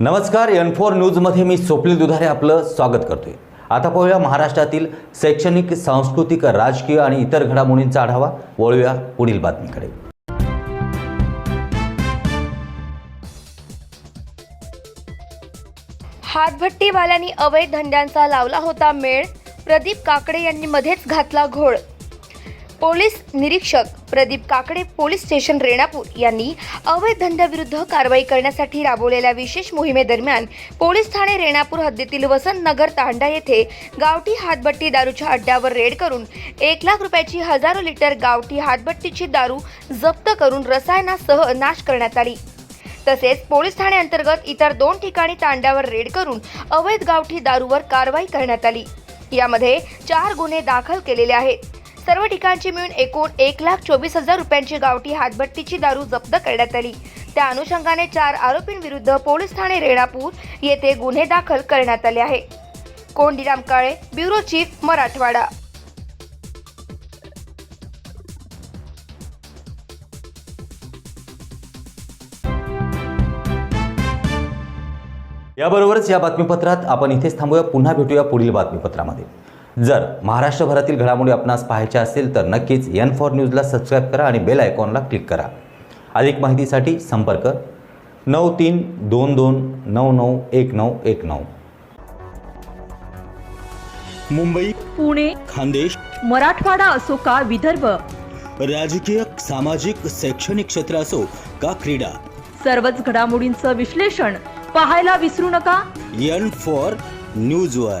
नमस्कार N four न्यूजमध्ये मी स्वप्नील दुधारे आपलं स्वागत करतोय. आता पाहूया महाराष्ट्रातील शैक्षणिक सांस्कृतिक राजकीय आणि इतर घडामोडींचा आढावा. वळूया पुढील बातमीकडे. हातभट्टीवाल्यांनी अवैध धंद्यांचा लावला होता मेळ. प्रदीप काकडे यांनी मध्येच घातला घोळ. पोलीस निरीक्षक प्रदीप काकडे पोलीस स्टेशन रेणापूर यांनी अवैध धंद्याविरुद्ध कारवाई करण्यासाठी राबवलेल्या विशेष मोहिमेदरम्यान पोलीस ठाणे रेणापूर हद्दीतील वसंत नगर तांडा येथे गावठी हातभट्टी दारूच्या अड्ड्यावर रेड करून एक लाख रुपयाची हजारो लिटर गावठी हातभट्टीची दारू जप्त करून रसायनासह नाश करण्यात आली. तसेच पोलीस ठाण्याअंतर्गत इतर दोन ठिकाणी तांड्यावर रेड करून अवैध गावठी दारूवर कारवाई करण्यात आली. यामध्ये चार गुन्हे दाखल केलेले आहेत. सर्व ठिकाणची मिळून एकूण एक लाख चोवीस हजार रुपयांची गावठी हातभट्टीची दारू जप्त करण्यात आली. त्या अनुषंगाने चार आरोपींविरुद्ध पोलीस ठाणे रेणापूर येथे गुन्हे दाखल करण्यात आले आहे. Kondiram Kale bureau chief Marathwada. याबरोबरच या बातमीपत्रात आपण इथेच थांबूया. पुन्हा भेटूया पुढील बातमीपत्रामध्ये. जर महाराष्ट्रभरातील घडामोडी आपणास पाहायच्या असेल तर नक्कीच एन फॉर न्यूजला सबस्क्राईब करा आणि बेल आयकॉनला क्लिक करा. अधिक माहितीसाठी संपर्क नऊ तीन दोन दोन नऊ नऊ एक नऊ एक नऊ. मुंबई पुणे खानदेश मराठवाडा असो का विदर्भ? राजकीय सामाजिक शैक्षणिक क्षेत्र असो का क्रीडा? सर्वच घडामोडींचं विश्लेषण पाहायला विसरू नका. एन फॉर न्यूजवर.